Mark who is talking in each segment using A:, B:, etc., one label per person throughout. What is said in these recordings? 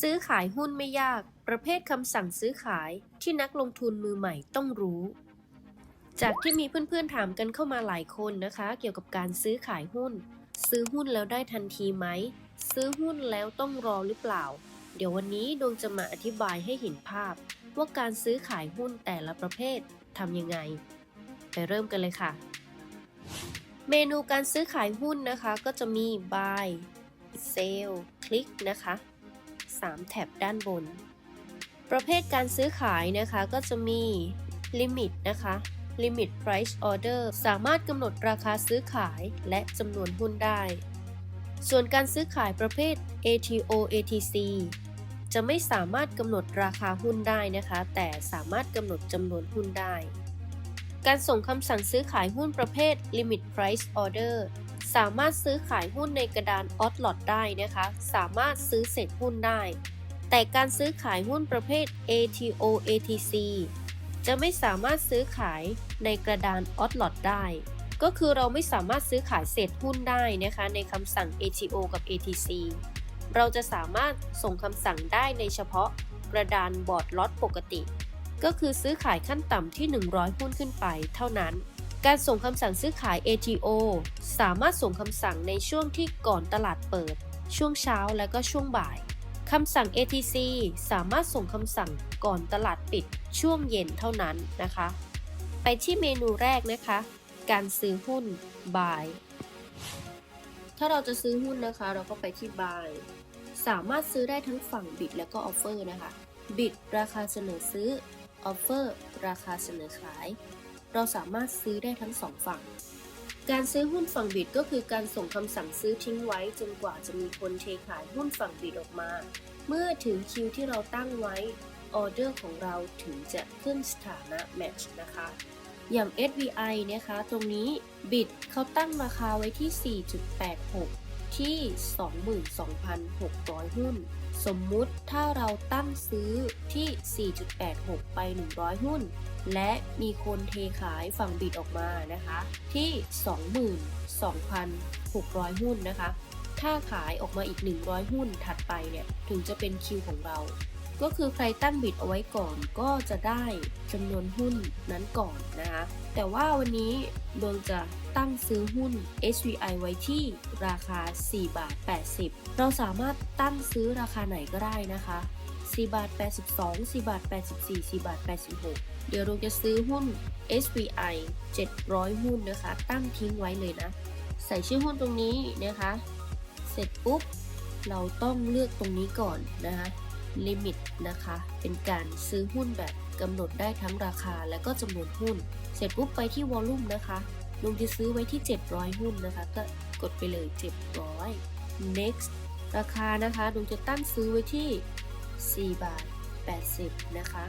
A: ซื้อขายหุ้นไม่ยาก ประเภทคำสั่งซื้อขายที่นักลงทุนมือใหม่ต้องรู้ จากที่มีเพื่อนๆถามกันเข้ามาหลายคนนะคะ เกี่ยวกับการซื้อขายหุ้น ซื้อหุ้นแล้วได้ทันทีไหม ซื้อหุ้นแล้วต้องรอหรือเปล่า เดี๋ยววันนี้ดวงจะมาอธิบายให้เห็นภาพ ว่าการซื้อขายหุ้นแต่ละประเภททำยังไง ไปเริ่มกันเลยค่ะ เมนูการซื้อขายหุ้นนะคะก็จะมี buy sell click นะคะ 3แท็บด้านบน ประเภทการซื้อขายนะคะก็จะมี limit นะคะ limit price order สามารถกำหนดราคาซื้อขายและจำนวนหุ้นได้ ส่วนการซื้อขายประเภท ATO ATC จะไม่สามารถกำหนดราคาหุ้นได้นะคะ แต่สามารถกำหนดจำนวนหุ้นได้ การส่งคำสั่งซื้อขายหุ้นประเภท limit price order สามารถซื้อขายหุ้นในกระดาน odd lot ได้นะคะ สามารถซื้อเศษหุ้นได้ แต่การซื้อขายหุ้นประเภท ATO ATC จะไม่สามารถซื้อขายในกระดาน odd lot ได้ ก็คือเราไม่สามารถซื้อขายเศษหุ้นได้นะคะ ในคำสั่ง ATO กับ ATC เราจะสามารถส่งคำสั่งได้ในเฉพาะกระดานบอร์ดล็อตปกติ ก็คือซื้อขายขั้นต่ำที่ 100 หุ้นขึ้นไปเท่านั้น การส่งคำสั่งซื้อขาย ATO สามารถส่งคำสั่งในช่วงที่ก่อนตลาดเปิด ช่วงเช้าและก็ช่วงบ่ายคำสั่ง ATC สามารถส่งคำสั่งก่อนตลาดปิดช่วงเย็นเท่านั้นนะคะ ไปที่เมนูแรกนะคะ การซื้อหุ้น buy ถ้าเราจะซื้อหุ้นนะคะ เราก็ไปที่ buy สามารถซื้อได้ทั้งฝั่ง bid และก็ offer นะคะ bid ราคาเสนอซื้อ offer ราคาเสนอขาย เราสามารถซื้อได้ทั้งสองฝั่ง การซื้อหุ้นฝั่งบิดก็คือการส่งคำสั่งซื้อทิ้งไว้ จนกว่าจะมีคนเทขายหุ้นฝั่งบิดออกมา เมื่อถึงคิวที่เราตั้งไว้ออเดอร์ของเราถึงจะขึ้นสถานะแมทช์นะคะ อย่าง SVI นะคะ ตรงนี้บิดเขาตั้งราคาไว้ที่ 4.86 ที่ 22,600 หุ้น สมมุติถ้าเราตั้งซื้อที่ 4.86 ไป 100 หุ้น และมีคนเทขายฝั่งบิดออกมานะคะ ที่ 22,600 หุ้นนะคะ ถ้าขายออกมาอีก 100 หุ้นถัดไปเนี่ย ถึงจะเป็นคิวของเรา ก็คือใครตั้งบิดเอาไว้ก่อนก็จะได้จำนวนหุ้นนั้นก่อนนะคะ แต่ว่าวันนี้ดวงจะตั้งซื้อหุ้น SVI ไว้ที่ราคา 4 บาท 80 เราสามารถตั้งซื้อราคาไหนก็ได้นะคะ 4บาท82 4บาท84 4บาท86 เดี๋ยวเราจะซื้อหุ้น SVI 700 หุ้นนะคะ ตั้งทิ้งไว้เลยนะ ใส่ชื่อหุ้นตรงนี้นะคะ เสร็จปุ๊บ เราต้องเลือกตรงนี้ก่อนนะคะ ลิมิตนะคะ เป็นการซื้อหุ้นแบบกำหนดได้ทั้งราคาและก็จำนวนหุ้น เสร็จปุ๊บไปที่วอลลุ่มนะคะลุงจะซื้อไว้ที่ 700 หุ้นนะคะ ก็กดไปเลย 700 next ราคานะคะลุงจะตั้งซื้อไว้ที่ 4 บาท 80 นะคะ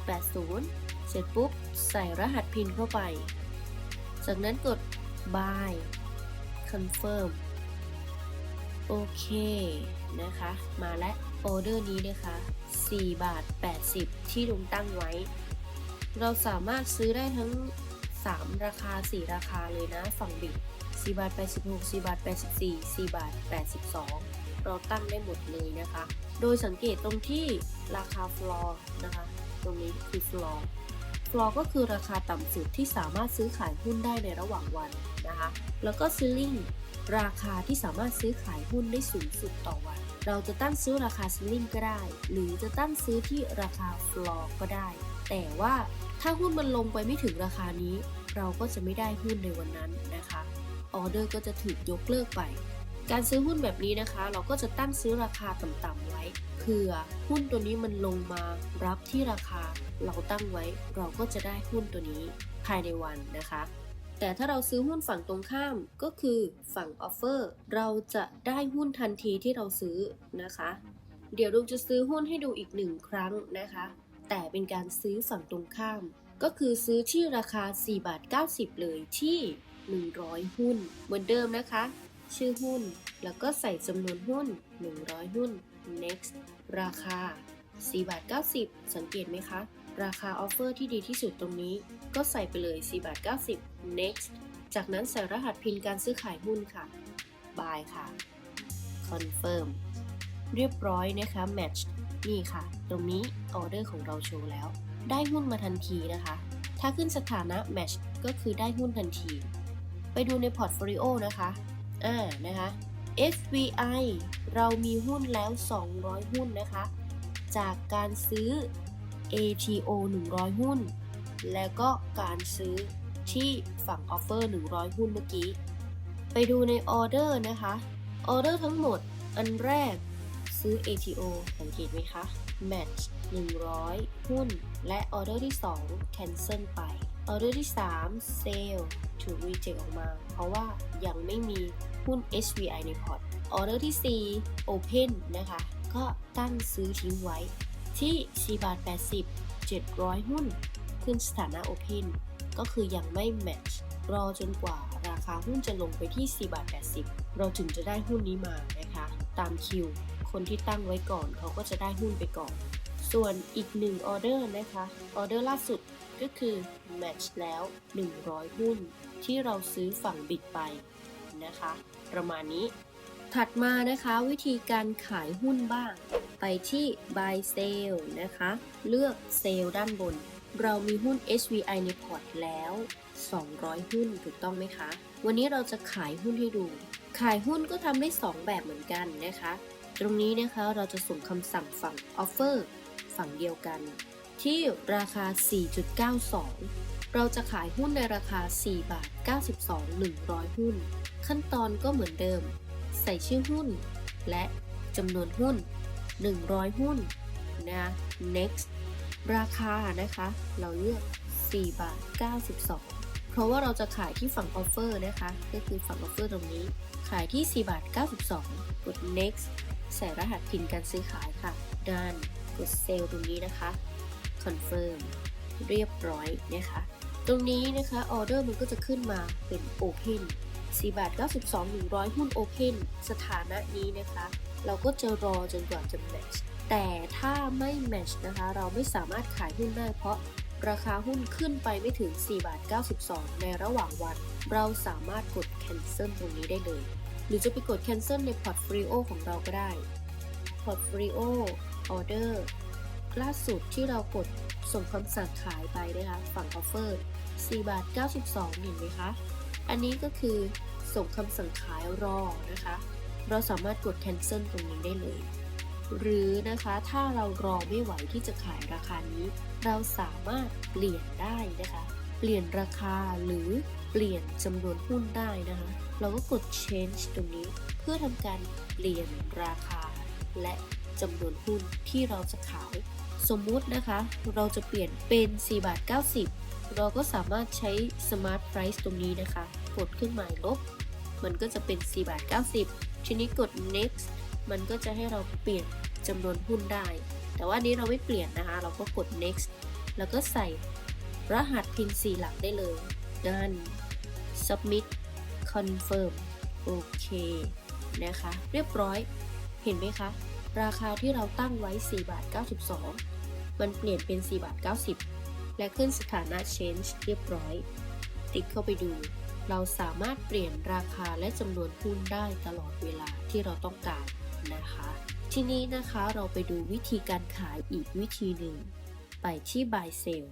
A: 4.80 เสร็จปุ๊บ ใส่รหัสพินเข้าไป จากนั้นกด buy confirm โอเคนะคะ มาและออเดอร์นี้นะคะ 4 บาท 80 ที่ลุงตั้งไว้ เราสามารถซื้อได้ทั้ง 3 ราคา 4 ราคาเลยนะ ฝั่งบิด4บาท86 4บาท84 4บาท82 เราตั้งได้หมดเลยนะคะ โดยสังเกตตรงที่ราคาฟลอร์นะคะ ตรงนี้คือฟลอร์ฟลอร์ก็คือราคาต่ำสุดที่สามารถซื้อขายหุ้นได้ในระหว่างวันนะคะ แล้วก็ซีลิงราคาที่สามารถซื้อขายหุ้นได้สูงสุดต่อวัน เราจะตั้งซื้อราคาซีลิงก็ได้ หรือจะตั้งซื้อที่ราคาฟลอร์ก็ได้ แต่ว่าถ้าหุ้นมันลงไปไม่ถึงราคานี้ เราก็จะไม่ได้หุ้นในวันนั้นนะคะ ออเดอร์ก็จะถูกยกเลิกไป การซื้อหุ้นแบบนี้นะคะ เราก็จะตั้งซื้อราคาต่ำๆไว้เผื่อหุ้นตัวนี้มันลงมารับที่ราคาเราตั้งไว้ เราก็จะได้หุ้นตัวนี้ภายในวันนะคะ แต่ถ้าเราซื้อหุ้นฝั่งตรงข้ามก็คือฝั่งออฟเฟอร์เราจะได้หุ้นทันทีที่เราซื้อนะคะ เดี๋ยวลุงจะซื้อหุ้นให้ดูอีกหนึ่งครั้งนะคะ แต่เป็นการซื้อฝั่งตรงข้าม ก็คือซื้อที่ราคา4บาท90 เลยที่ 100 หุ้น เหมือนเดิมนะคะ ชื่อหุ้น แล้วก็ใส่จำนวนหุ้น 100 หุ้น next ราคา4บาท90 สังเกตไหมคะ ราคาออฟเฟอร์ที่ดีที่สุดตรงนี้ ก็ใส่ไปเลย4บาท90 next จากนั้นใส่รหัสพินการซื้อขายหุ้นค่ะ buy ค่ะ confirm เรียบร้อยนะคะ match นี่ค่ะ ตรงนี้ออเดอร์ของเราโชว์แล้ว ได้หุ้นมาทันทีนะคะ ถ้าขึ้นสถานะ match ก็คือได้หุ้นทันที ไปดูในพอร์ตโฟลิโอนะคะ อ่านะคะ SVI เรามีหุ้นแล้ว 200 หุ้นนะคะ จากการซื้อ ATO 100 หุ้น แล้วก็การซื้อที่ฝั่งออฟเฟอร์100 หุ้นเมื่อกี้ ไปดูในออเดอร์นะคะ ออเดอร์ทั้งหมดอันแรกซื้อ ATO สังเกตไหมคะ match 100 หุ้น และออเดอร์ที่ 2 cancel ไป ออเดอร์ที่ 3 sale ถูก reject ออกมา เพราะว่ายังไม่มีหุ้น SVI ในพอร์ต ออเดอร์ที่ 4 open นะคะ ก็ตั้งซื้อทิ้งไว้ที่4บาท80 700 หุ้น ขึ้นสถานะ open ก็คือยังไม่ match รอจนกว่าราคาหุ้นจะลงไปที่4บาท80 เราถึงจะได้หุ้นนี้มานะคะ ตามคิว คนที่ตั้งไว้ก่อนเขาก็จะได้หุ้นไปก่อน ส่วนอีกหนึ่งออเดอร์นะคะ ออเดอร์ล่าสุด ก็คือ match แล้ว 100 หุ้น ที่เราซื้อฝั่งบิดไปนะคะ ประมาณนี้ ถัดมานะคะวิธีการขายหุ้นบ้าง ไปที่ buy sell นะคะ เลือก sell ด้านบน เรามีหุ้น SVI ในพอร์ตแล้ว 200 หุ้นถูกต้องไหมคะ วันนี้เราจะขายหุ้นให้ดู ขายหุ้นก็ทำได้ 2 แบบเหมือนกันนะคะ ตรงนี้นะคะเราจะส่งคำสั่งฝั่ง offer ฝั่งเดียวกัน ที่ราคา 4.92 เราจะขายหุ้นในราคา 4 บาท 92 100 หุ้น ขั้นตอนก็เหมือนเดิม ใส่ชื่อหุ้น และจำนวนหุ้น 100 หุ้นนะ next ราคานะคะ เราเลือก 4 บาท 92 เพราะว่าเราจะขายที่ฝั่ง offer นะคะ ก็คือฝั่ง offer ตรงนี้ ขายที่ 4 บาท 92 กด next ใส่รหัสพินการซื้อขายค่ะด้านกด sell ตรงนี้นะคะ confirm เรียบร้อยนะคะ ตรงนี้นะคะออเดอร์มันก็จะขึ้นมาเป็น open 4บาท92 100 หุ้น open สถานะนี้นะคะ เราก็จะรอจนกว่าจะ match แต่ถ้าไม่ match นะคะ เราไม่สามารถขายหุ้นได้เพราะราคาหุ้นขึ้นไปไม่ถึง4บาท92 ในระหว่างวัน เราสามารถกด cancel ตรงนี้ได้เลย หรือจะไปกด cancel ใน portfolio ของเราก็ได้ portfolio order ล่าสุดที่เรากดส่งคำสั่งขายไปนะคะฝั่ง offer 4บาท92เห็นไหมคะ อันนี้ก็คือส่งคำสั่งขายรอนะคะ เราสามารถกด cancel ตรงนี้ได้เลย หรือนะคะถ้าเรารอไม่ไหวที่จะขายราคานี้ เราสามารถเปลี่ยนได้นะคะ เปลี่ยนราคาหรือเปลี่ยนจำนวนหุ้นได้นะคะ เราก็กด change ตรงนี้เพื่อทำการเปลี่ยนราคาและจำนวนหุ้นที่เราจะขาย สมมุตินะคะ เราจะเปลี่ยนเป็น4บาท90 เราก็สามารถใช้ smart price ตรงนี้นะคะ กดเครื่องหมายลบ มันก็จะเป็น4บาท90 ทีนี้กด next มันก็จะให้เราเปลี่ยนจำนวนหุ้นได้ แต่ว่านี้เราไม่เปลี่ยนนะคะ เราก็กด next แล้วก็ใส่รหัสพิน4หลักได้เลยด้าน submit confirm โอเค นะคะ เรียบร้อย เห็นไหมคะ ราคาที่เราตั้งไว้ 4 บาท 92 มันเปลี่ยนเป็น 4 บาท 90 และขึ้นสถานะ change เรียบร้อย ติ๊กเข้าไปดู เราสามารถเปลี่ยนราคาและจำนวนหุ้นได้ตลอดเวลาที่เราต้องการนะคะ ทีนี้นะคะเราไปดูวิธีการขายอีกวิธีหนึ่ง ไปที่ buy sell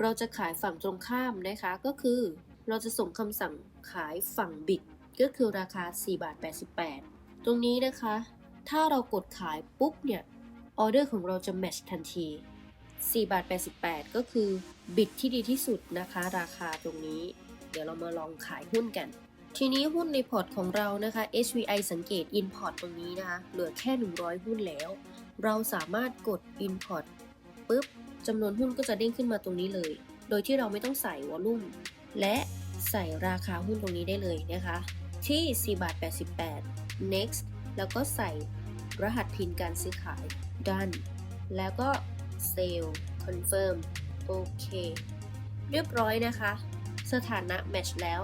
A: เราจะขายฝั่งตรงข้ามนะคะก็คือ เราจะส่งคำสั่งขายฝั่งบิดก็คือราคา 4 บาท 88 ตรงนี้นะคะ ถ้าเรากดขายปุ๊บเนี่ยออเดอร์ของเราจะแมชทันที4บาท88 ก็คือบิดที่ดีที่สุดนะคะ ราคาตรงนี้ เดี๋ยวเรามาลองขายหุ้นกัน ทีนี้หุ้นในพอร์ตของเรานะคะ HVI สังเกต Import ตรงนี้นะคะ เหลือแค่ 100 หุ้นแล้ว เราสามารถกด Import ปุ๊บจำนวนหุ้นก็จะเด้งขึ้นมาตรงนี้เลย โดยที่เราไม่ต้องใส่วอลลุ่ม และใส่ราคาหุ้นตรงนี้ได้เลยนะคะ ที่4บาท88 next แล้วก็ใส่รหัสพินการซื้อขาย done แล้วก็ sale confirm โอเค เรียบร้อยนะคะ สถานะ match แล้ว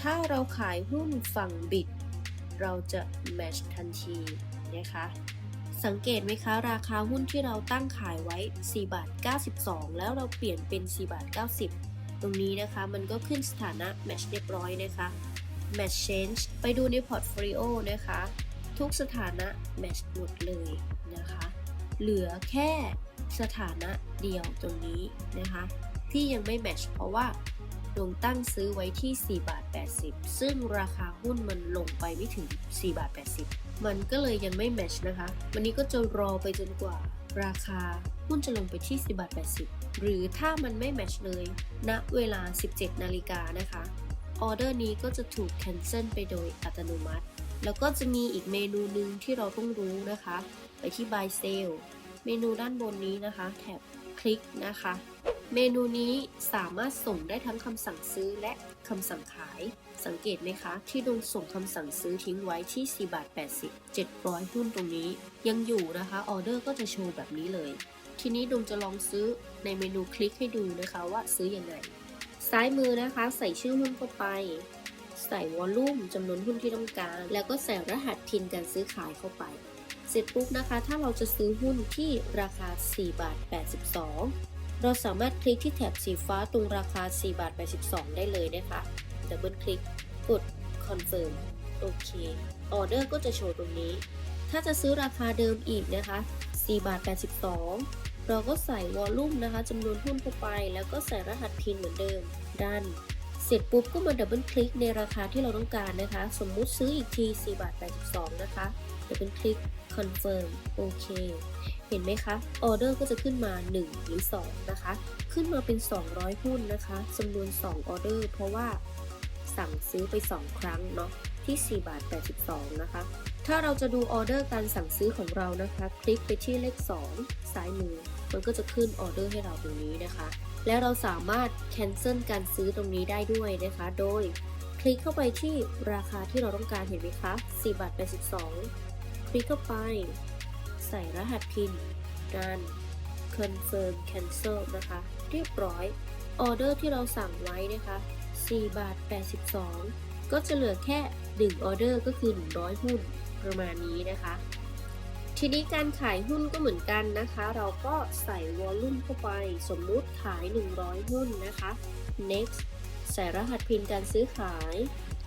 A: ถ้าเราขายหุ้นฝั่งบิด เราจะ match ทันทีนะคะสังเกตไหมคะ ราคาหุ้นที่เราตั้งขายไว้ 4 บาท 92 แล้วเราเปลี่ยนเป็น 4 บาท 90 ตรงนี้นะคะ มันก็ขึ้นสถานะ match เรียบร้อยนะคะ match change ไปดูใน portfolio นะคะ ทุกสถานะแมชหมดเลยนะคะ เหลือแค่สถานะเดียวตรงนี้นะคะ ที่ยังไม่แมชเพราะว่าลงตั้งซื้อไว้ที่ 4 บาท 80 ซึ่งราคาหุ้นมันลงไปไม่ถึง 4 บาท 80 มันก็เลยยังไม่แมชนะคะ วันนี้ก็จะรอไปจนกว่า ราคาหุ้นจะลงไปที่ 4 บาท 80 หรือถ้ามันไม่แมชเลยณเวลา 17 นาฬิกานะคะ ออเดอร์นี้ก็จะถูก cancel ไปโดยอัตโนมัติ แล้วก็จะมีอีกเมนูหนึ่งที่เราต้องรู้นะคะ ไปที่ buy sell เมนูด้านบนนี้นะคะแท็บคลิกนะคะ เมนูนี้สามารถส่งได้ทั้งคำสั่งซื้อและคำสั่งขาย สังเกตไหมคะ ที่ดงส่งคำสั่งซื้อทิ้งไว้ที่ 4 บาท 80 700 หุ้นตรงนี้ ยังอยู่นะคะออเดอร์ก็จะโชว์แบบนี้เลย ทีนี้ดงจะลองซื้อในเมนูคลิกให้ดูนะคะว่าซื้ออยังไง ซ้ายมือนะคะ ใส่ชื่อหุ้นเข้าไป ใส่วอลลุ่มจำนวนหุ้นที่ต้องการ แล้วก็ใส่รหัสพินการซื้อขายเข้าไป เสร็จปุ๊บนะคะ ถ้าเราจะซื้อหุ้นที่ราคา 4 บาท 82 เราสามารถคลิกที่แถบสีฟ้าตรงราคา 4 บาท 82 ได้เลยนะคะดับเบิลคลิกกด confirm โอเคออเดอร์ก็จะโชว์ตรงนี้ ถ้าจะซื้อราคาเดิมอีกนะคะ4บาท82 เราก็ใส่วอลลุ่มนะคะจำนวนหุ้นเข้าไป แล้วก็ใส่รหัสพินเหมือนเดิมดัน เสร็จปุ๊บก็มาดับเบิลคลิกในราคาที่เราต้องการนะคะ สมมุติซื้ออีกที4บาท82 นะคะดับเบิลคลิก confirm โอเคเห็นไหมคะออเดอร์ก็จะขึ้นมา 1 หรือ 2 นะคะ ขึ้นมาเป็น 200 หุ้นนะคะจำนวน 2 ออเดอร์ เพราะว่าสั่งซื้อไป 2 ครั้งเนาะที่4บาท82 นะคะ ถ้าเราจะดูออเดอร์การสั่งซื้อของเรานะคะ คลิกไปที่เลข 2 ซ้ายมือ มันก็จะขึ้นออเดอร์ให้เราตรงนี้นะคะ แล้วเราสามารถ cancel การซื้อตรงนี้ได้ด้วยนะคะ โดยคลิกเข้าไปที่ราคาที่เราต้องการเห็นไหมคะ4บาท82 คลิกเข้าไป ใส่รหัสพินการ confirm cancel นะคะ เรียบร้อยออเดอร์ที่เราสั่งไว้นะคะ4บาท82 ก็จะเหลือแค่ 1 ออเดอร์ก็คือ 100 หุ้นประมาณนี้นะคะ ทีนี้การขายหุ้นก็เหมือนกันนะคะ เราก็ใส่วอลลุ่มเข้าไป สมมุติขาย 100 หุ้นนะคะ next ใส่รหัสพินการซื้อขาย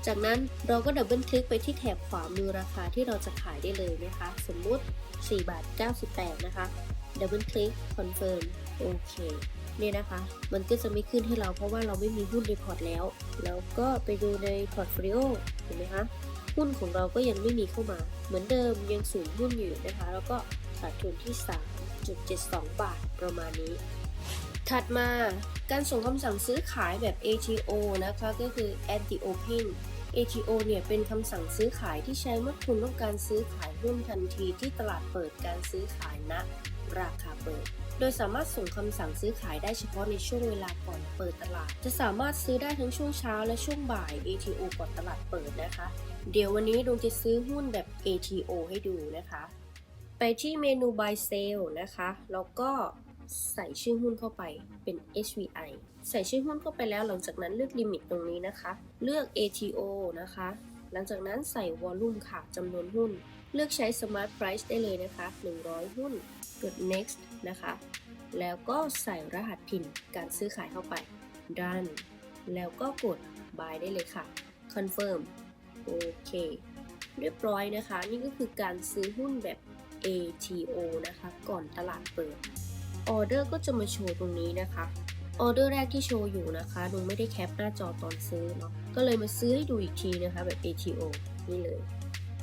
A: จากนั้นเราก็ดับเบิลคลิกไปที่แถบขวามือราคาที่เราจะขายได้เลยนะคะ สมมุติ 4 บาท 98 นะคะ ดับเบิลคลิก confirm โอเคเนี่ยนะคะ มันก็จะไม่ขึ้นให้เราเพราะว่าเราไม่มีหุ้นในพอร์ตแล้ว แล้วก็ไปดูในพอร์ตโฟลิโอเห็นไหมคะ หุ้นของเราก็ยังไม่มีเข้ามา เหมือนเดิมยังสูงหุ้นอยู่นะคะ แล้วก็ขาดทุนที่ 3.72 บาทประมาณนี้ ถัดมาการส่งคำสั่งซื้อขายแบบ ATO นะคะ ก็คือ anti open ATO เนี่ยเป็นคำสั่งซื้อขายที่ใช้เมื่อคุณต้องการซื้อขายหุ้นทันทีที่ตลาดเปิดการซื้อขายณราคาเปิด โดยสามารถส่งคำสั่งซื้อขายได้เฉพาะในช่วงเวลาก่อนเปิดตลาด จะสามารถซื้อได้ทั้งช่วงเช้าและช่วงบ่าย ATO ก่อนตลาดเปิดนะคะ เดี๋ยววันนี้ดวงจะซื้อหุ้นแบบ ATO ให้ดูนะคะ ไปที่เมนู buy sell นะคะแล้วก็ใส่ชื่อหุ้นเข้าไปเป็น HVI ใส่ชื่อหุ้นเข้าไปแล้วหลังจากนั้นเลือกลิมิตตรงนี้นะคะ เลือก ATO นะคะ หลังจากนั้นใส่วอลลุ่มค่ะจำนวนหุ้น เลือกใช้ Smart Price ได้เลยนะคะ 100 หุ้น กด next นะคะ แล้วก็ใส่รหัสพินการซื้อขายเข้าไป done แล้วก็กด buy ได้เลยค่ะ confirm โอเค เรียบร้อยนะคะ นี่ก็คือการซื้อหุ้นแบบ ATO นะคะ ก่อนตลาดเปิด ออเดอร์ก็จะมาโชว์ตรงนี้นะคะออเดอร์แรกที่โชว์อยู่นะคะดงไม่ได้แคปหน้าจอตอนซื้อเนาะ ก็เลยมาซื้อให้ดูอีกทีนะคะแบบ ATO นี่เลย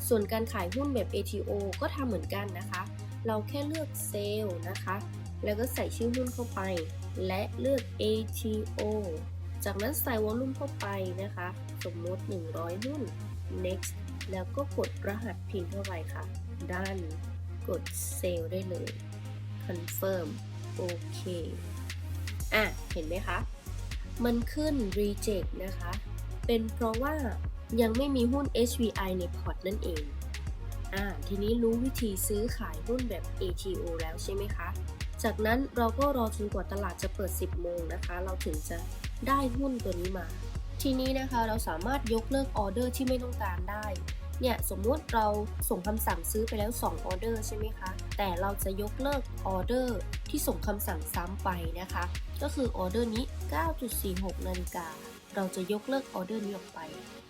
A: ส่วนการขายหุ้นแบบ ATO ก็ทำเหมือนกันนะคะ เราแค่เลือกเซลล์นะคะ แล้วก็ใส่ชื่อหุ้นเข้าไป และเลือก ATO จากนั้นใส่วอลลุ่มเข้าไปนะคะ สมมติ 100 หุ้น next แล้วก็กดรหัสพินเข้าไปค่ะ ด้าน กดเซลล์ได้เลย confirm โอเค อะ เห็นไหมคะ มันขึ้น reject นะคะ เป็นเพราะว่ายังไม่มีหุ้น HVI ในพอร์ตนั่นเอง อ่าทีนี้รู้วิธีซื้อขายหุ้นแบบ ATO แล้วใช่ไหมคะ จากนั้นเราก็รอจนกว่าตลาดจะเปิด 10 โมงนะคะ เราถึงจะได้หุ้นตัวนี้มา ทีนี้นะคะเราสามารถยกเลิกออเดอร์ที่ไม่ต้องการได้ เนี่ยสมมุติเราส่งคำสั่งซื้อไปแล้ว 2 ออเดอร์ใช่ไหมคะ แต่เราจะยกเลิกออเดอร์ที่ส่งคำสั่งซ้ำไปนะคะ ก็คือออเดอร์นี้ 9.46 นาฬิกา เราจะยกเลิกออเดอร์นี้ออกไป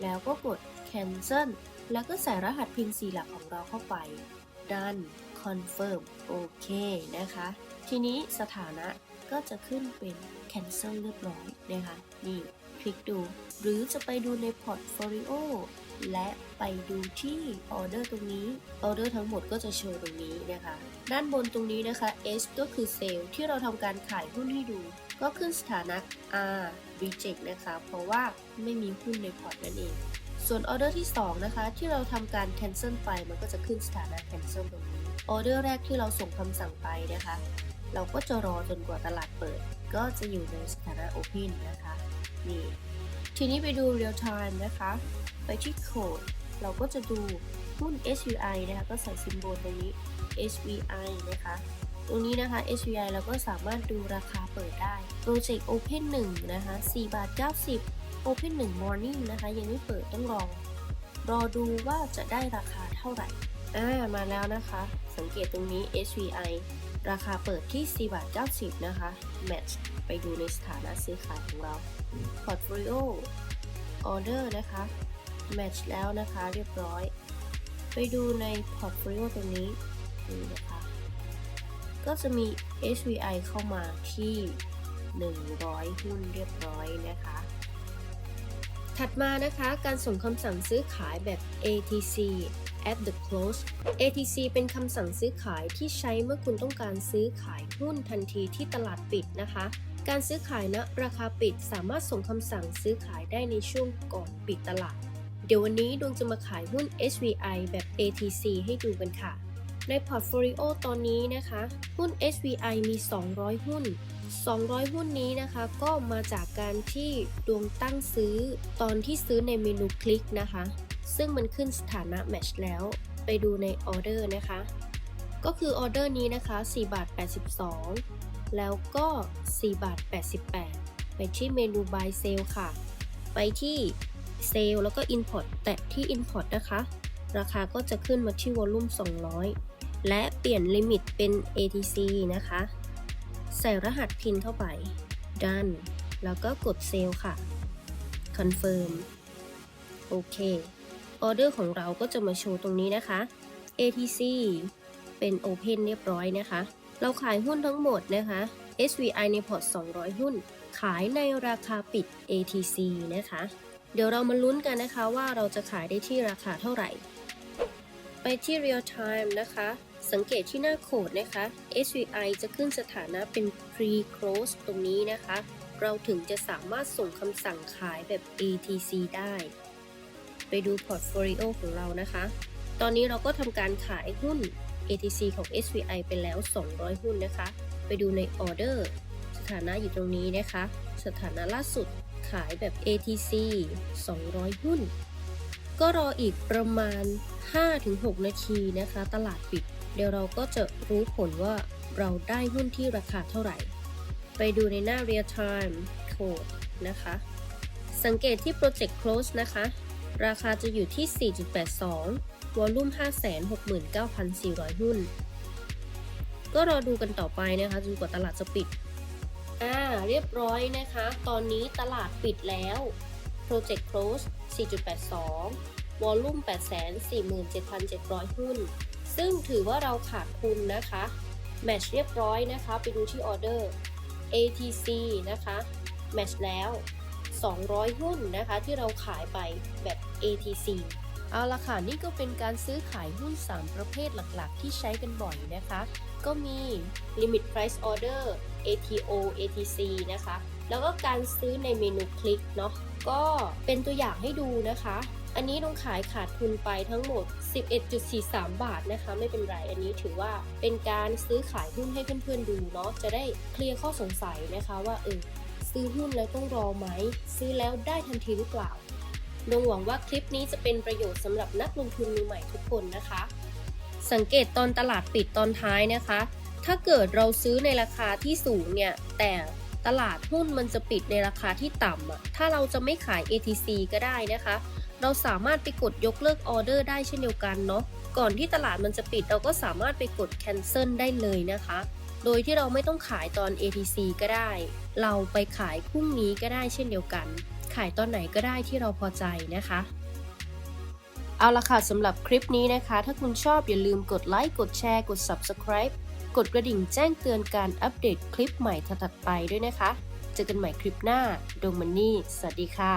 A: แล้วก็กด cancel แล้วก็ใส่รหัส PIN 4หลักของเราเข้าไป Done Confirm โอเคนะคะ ทีนี้สถานะก็จะขึ้นเป็น Cancel เรียบร้อยนะคะ นี่คลิกดู หรือจะไปดูใน Portfolio และไปดูที่ออเดอร์ตรงนี้ ออเดอร์ทั้งหมดก็จะโชว์ตรงนี้นะคะ ด้านบนตรงนี้นะคะ S ก็คือเซลล์ที่เราทำการขายหุ้นให้ดู ก็ขึ้นสถานะ R reject นะคะ เพราะว่าไม่มีหุ้นในพอร์ตนั่นเอง ส่วนออเดอร์ที่ 2 นะคะ ที่เราทำการ cancel ไปมันก็จะขึ้นสถานะ cancel ตรงนี้ออเดอร์แรกที่เราส่งคำสั่งไปนะคะ เราก็จะรอจนกว่าตลาดเปิด ก็จะอยู่ในสถานะ open นะคะนี่ทีนี้ไปดู real time นะคะ ไปที่ code เราก็จะดูหุ้น SVI นะคะ ก็ใส่ซิมโบลตรงนี้ SVI นะคะตรงนี้นะคะ SVI เราก็สามารถดูราคาเปิดได้ Project Open 1 นะคะ 4 บาท 90 Open 1 Morning นะคะ ยังไม่เปิดต้องรอรอดูว่าจะได้ราคาเท่าไหร่อ่ามาแล้วนะคะ สังเกตตรงนี้ SVI ราคาเปิดที่4บาท90 นะคะ Match ไปดูในสถานะซื้อขายของเรา Portfolio Order นะคะ Match แล้วนะคะเรียบร้อย ไปดูใน Portfolio ตรงนี้นี่นะคะ ก็จะมี SVI เข้ามาที่ 100 หุ้นเรียบร้อยนะคะ ถัดมานะคะการส่งคำสั่งซื้อขายแบบ ATC at the close ATC เป็นคำสั่งซื้อขายที่ใช้เมื่อคุณต้องการซื้อขายหุ้นทันทีที่ตลาดปิดนะคะ การซื้อขายณราคาปิดสามารถส่งคำสั่งซื้อขายได้ในช่วงก่อนปิดตลาด เดี๋ยววันนี้ดวงจะมาขายหุ้น SVI แบบ ATC ให้ดูกันค่ะ ในพอร์ตโฟลิโอตอนนี้นะคะ หุ้น SVI มี 200 หุ้น 200 หุ้นนี้นะคะก็มาจากการที่ดวงตั้งซื้อตอนที่ซื้อในเมนูคลิกนะคะ ซึ่งมันขึ้นสถานะแมชแล้ว ไปดูในออเดอร์นะคะ ก็คือออเดอร์นี้นะคะ4บาท82 แล้วก็4บาท88 ไปที่เมนู buy sell ค่ะ ไปที่ sell แล้วก็ import แตะที่ import นะคะราคาก็จะขึ้นมาที่วอลลุ่ม 200 และเปลี่ยนลิมิตเป็น ATC นะคะ ใส่รหัส PIN เข้าไป done แล้วก็กด sell ค่ะ confirm โอเคออเดอร์ของเราก็จะมาโชว์ตรงนี้นะคะ ATC เป็น Open เรียบร้อยนะคะ เราขายหุ้นทั้งหมดนะคะ SVI ในพอร์ต 200 หุ้น ขายในราคาปิด ATC นะคะ เดี๋ยวเรามาลุ้นกันนะคะว่าเราจะขายได้ที่ราคาเท่าไหร่ ไปที่ real time นะคะ สังเกตที่หน้าโคดนะคะ SVI จะขึ้นสถานะเป็น pre close ตรงนี้นะคะ เราถึงจะสามารถส่งคำสั่งขายแบบ ATC ได้ ไปดู portfolio ของเรานะคะ ตอนนี้เราก็ทำการขายหุ้น ATC ของ SVI ไปแล้ว 200 หุ้นนะคะ ไปดูในออเดอร์สถานะอยู่ตรงนี้นะคะ สถานะล่าสุดขายแบบ ATC 200 หุ้น ก็รออีกประมาณ 5-6 นาทีนะคะ ตลาดปิด เดี๋ยวเราก็จะรู้ผลว่าเราได้หุ้นที่ราคาเท่าไหร่ ไปดูในหน้า real time code นะคะ สังเกตที่ project close นะคะ ราคาจะอยู่ที่ 4.82 วอลลุ่ม 569,400 หุ้น ก็รอดูกันต่อไปนะคะจนกว่าตลาดจะปิด อ่า เรียบร้อยนะคะ ตอนนี้ตลาดปิดแล้ว Project Close 4.82 วอลลุ่ม 847,700 หุ้น ซึ่งถือว่าเราขาดทุนนะคะแมชเรียบร้อยนะคะ ไปดูที่ออเดอร์ ATC นะคะแมชแล้ว 200 หุ้นนะคะ ที่เราขายไปแบบ ATC เอาละค่ะ นี่ก็เป็นการซื้อขายหุ้น 3 ประเภทหลักๆ ที่ใช้กันบ่อยนะคะ ก็มี Limit Price Order ATO ATC นะคะ แล้วก็การซื้อในเมนูคลิกเนาะก็เป็นตัวอย่างให้ดูนะคะ อันนี้ต้องขายขาดทุนไปทั้งหมด 11.43 บาทนะคะ ไม่เป็นไรอันนี้ถือว่าเป็นการซื้อขายหุ้นให้เพื่อนๆดูเนาะจะได้เคลียร์ข้อสงสัยนะคะว่าเออซื้อหุ้นแล้วต้องรอไหม ซื้อแล้วได้ทันทีหรือเปล่าดงหวังว่าคลิปนี้จะเป็นประโยชน์สำหรับนักลงทุนมือใหม่ทุกคนนะคะ สังเกตตอนตลาดปิดตอนท้ายนะคะ ถ้าเกิดเราซื้อในราคาที่สูงเนี่ยแต่ตลาดหุ้นมันจะปิดในราคาที่ต่ำอะถ้าเราจะไม่ขาย ATC ก็ได้นะคะ เราสามารถไปกดยกเลิกออเดอร์ได้เช่นเดียวกันเนาะก่อนที่ตลาดมันจะปิดเราก็สามารถไปกด cancel ได้เลยนะคะ โดยที่เราไม่ต้องขายตอน ATC ก็ได้ เราไปขายพรุ่งนี้ก็ได้เช่นเดียวกัน ขายตอนไหนก็ได้ที่เราพอใจนะคะเอาละค่ะสำหรับคลิปนี้นะคะ ถ้าคุณชอบอย่าลืมกดไลค์ กดแชร์ กด Subscribe กดกระดิ่งแจ้งเตือนการอัปเดตคลิปใหม่ถัดไปด้วยนะคะ เจอกันใหม่คลิปหน้าดงมันนี่ สวัสดีค่ะ